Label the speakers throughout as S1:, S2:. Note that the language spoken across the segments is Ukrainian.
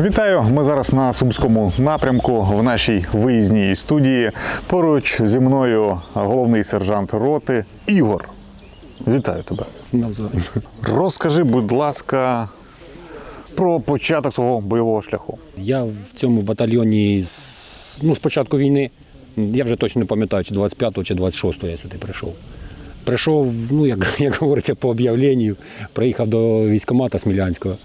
S1: Вітаю! Ми зараз на Сумському напрямку в нашій виїзній студії. Поруч зі мною головний сержант роти Ігор. Вітаю тебе.
S2: Навзаєм.
S1: Розкажи, будь ласка, про початок свого бойового шляху.
S2: Я в цьому батальйоні з, ну, з початку війни, я вже точно не пам'ятаю, чи 25-го, чи 26-го я сюди прийшов. Прийшов, ну, як, як говориться, по об'явленню, приїхав до військкомата Смілянського,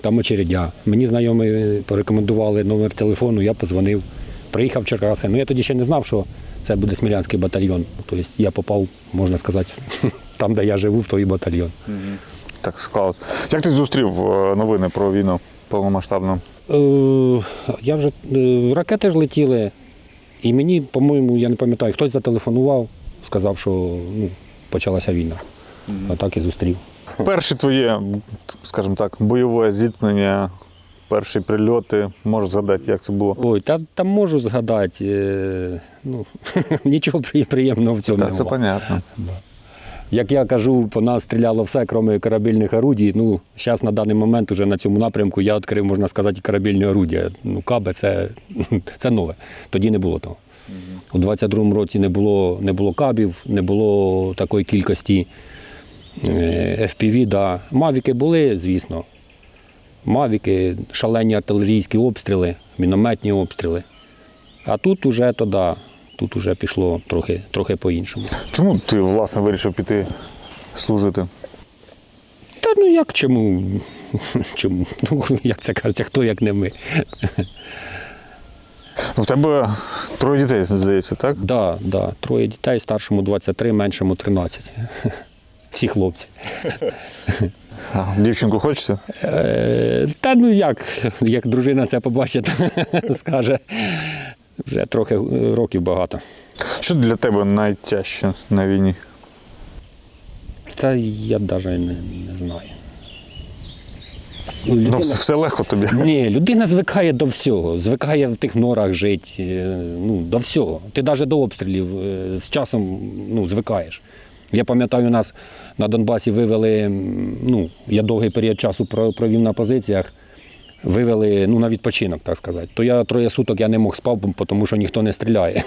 S2: там очередя. Мені знайомі порекомендували номер телефону, я позвонив. Приїхав в Черкаси. Ну я тоді ще не знав, що це буде Смілянський батальйон. Тобто я попав, можна сказати, там, де я живу, в той батальйон.
S1: Так склалось. Як ти зустрів е, новини про війну повномасштабну?
S2: Е, Я вже е, ракети ж летіли, і мені, по-моєму, я не пам'ятаю, хтось зателефонував, сказав, що ну, почалася війна. А так і зустрів.
S1: Перше твоє, скажімо так, бойове зіткнення, перші прильоти. Можеш згадати, як це було?
S2: Ой, та, та можу згадати. е, Ну, нічого приємного в цьому
S1: Так, це понятно.
S2: Як я кажу, по нас стріляло все, крім корабельних орудій. Ну, зараз на даний момент уже на цьому напрямку я відкрив, можна сказати, корабельні орудія. Ну, каби це, це нове. Тоді не було того. У 22-му році не було, не було кабів, не було такої кількості FPV. Да. Мавіки були, звісно. Мавіки, шалені артилерійські обстріли, мінометні обстріли. А тут уже то да, тут уже пішло трохи, трохи по-іншому.
S1: Чому ти, власне, вирішив піти служити?
S2: Та ну як чому? Чому? Ну, як це кажеться, хто як не ми?
S1: Ну, в тебе троє дітей, здається, так?
S2: Да, да. Троє дітей, старшому 23, меншому 13. Всі хлопці.
S1: Дівчинку хочеться?
S2: Е, та ну як, як дружина це побачить, скаже, вже трохи років багато.
S1: Що для тебе найтяжче на війні?
S2: Та я навіть не, не знаю. Ну,
S1: Ну, все, все легко тобі.
S2: Ні, людина звикає до всього, звикає в тих норах жити, е, ну, до всього. Ти навіть до обстрілів е, з часом ну, звикаєш. Я пам'ятаю, нас на Донбасі вивели, ну, я довгий період часу провів на позиціях, вивели ну, на відпочинок, так сказати. То я троє суток я не мог спав, тому що ніхто не стріляє.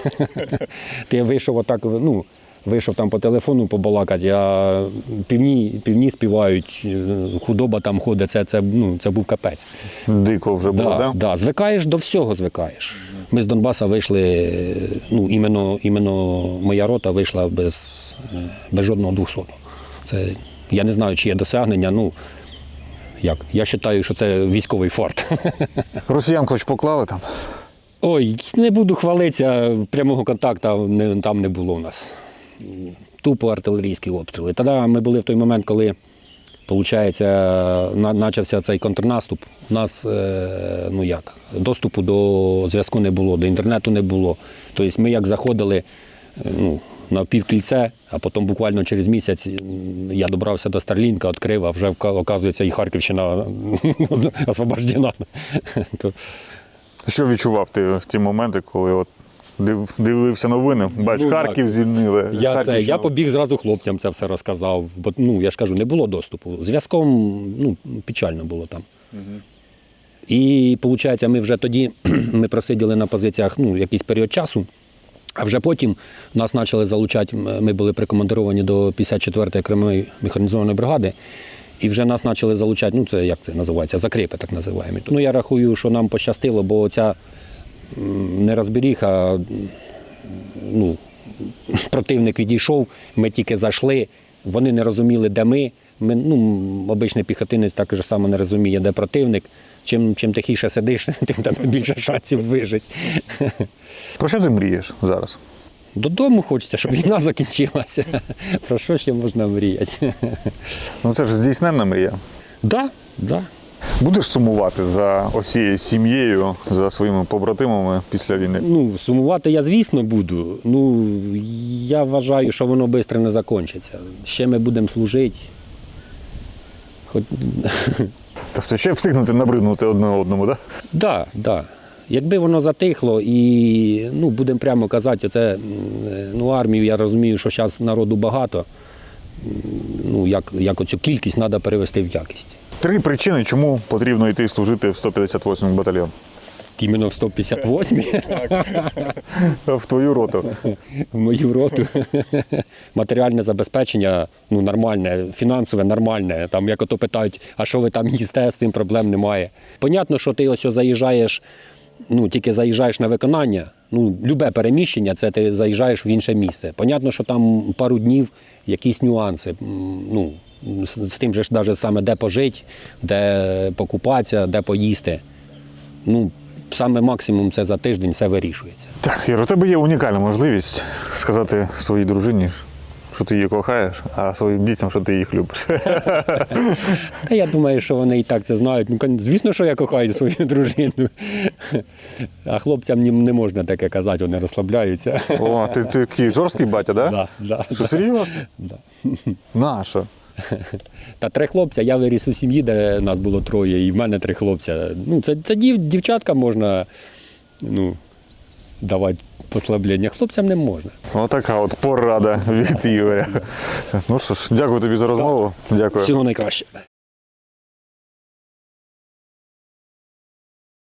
S2: Ти вийшов отак, ну, вийшов там по телефону побалакати, а півні, півні співають, е, худоба там ходить, це, це, ну, це був капець.
S1: Дико вже було,
S2: Да,
S1: так?
S2: да, звикаєш до всього, звикаєш. Ми з Донбаса вийшли, ну, іменно, іменно моя рота вийшла без, без жодного двохсотого. Це, я не знаю, чи є досягнення. Ну, як? Я вважаю, що це військовий форт.
S1: Росіян хоч поклали там.
S2: Ой, не буду хвалитися, прямого контакту не, там не було у нас. Тупо артилерійські обстріли. Тоді ми були в той момент, коли виходить, почався цей контрнаступ. У нас е, ну як, доступу до зв'язку не було, до інтернету не було. Тобто ми як заходили е, ну, на півкільце, а потім буквально через місяць я добрався до Старлінка, відкрив, а вже оказується і Харківщина освобождена.
S1: Що відчував ти в ті моменти, коли от див- дивився новини, бач,
S2: Ну,
S1: Харків звільнили.
S2: Я, це, я побіг зразу хлопцям це все розказав. Бо ну, я ж кажу, не було доступу. Зв'язком ну, печально було там. І виходить, ми вже тоді ми просиділи на позиціях ну, якийсь період часу, а вже потім нас почали залучати. Ми були прикомандировані до 54-ї окремої механізованої бригади. І вже нас почали залучати, ну це як це називається, закріпи так називаємо. Ну я рахую, що нам пощастило, бо ця нерозберіха, ну, противник відійшов, ми тільки зайшли, вони не розуміли, де ми. ми ну, обичний піхотинець так же само не розуміє, де противник. Чим, чим тихіше сидиш, тим тебе більше шансів вижити.
S1: Про що ти мрієш зараз?
S2: Додому хочеться, щоб війна закінчилася. Про що ще можна мріяти?
S1: Ну це ж здійсненна мрія.
S2: Да, да.
S1: Будеш сумувати за осією сім'єю, за своїми побратимами після війни?
S2: Ну, сумувати я, звісно, буду. Ну, я вважаю, що воно швидко не закінчиться. Ще ми будемо служити. Хоч...
S1: Тобто ще встигнути набриднути одне одному, так?
S2: Да, да. Якби воно затихло і ну, будемо прямо казати, оце, ну, армію я розумію, що зараз народу багато. Ну, як, як оцю кількість треба перевести в якість.
S1: Три причини, чому потрібно йти служити в 158 батальйон.
S2: Іменно в 158
S1: В твою роту.
S2: в мою роту. Матеріальне забезпечення ну, нормальне, фінансове нормальне. Там, як ото питають, а що ви там їсте, з цим проблем немає. Понятно, що ти ось заїжджаєш, ну, тільки заїжджаєш на виконання. Ну, любе переміщення, це ти заїжджаєш в інше місце. Понятно, що там пару днів якісь нюанси. Ну, з, тим же навіть саме де пожити, де покупатися, де поїсти. Ну, саме максимум це за тиждень все вирішується.
S1: Так, Ігор, у тебе є унікальна можливість сказати своїй дружині, що ти її кохаєш, а своїм дітям, що ти їх любиш.
S2: Та я думаю, що вони і так це знають. Ну, звісно, що я кохаю свою дружину. А хлопцям не можна таке казати, вони розслабляються.
S1: О, ти, такий жорсткий батя, да?
S2: Да, да,
S1: Що серйозно?
S2: да.
S1: Наша.
S2: Та три хлопця, я виріс у сім'ї, де нас було троє, і в мене три хлопця. Ну, це, це дів, дівчаткам можна ну, давати послаблення, хлопцям не можна.
S1: Отака от порада від Ігоря. Ну що ж, дякую тобі за розмову. Дякую.
S2: Всього найкраще.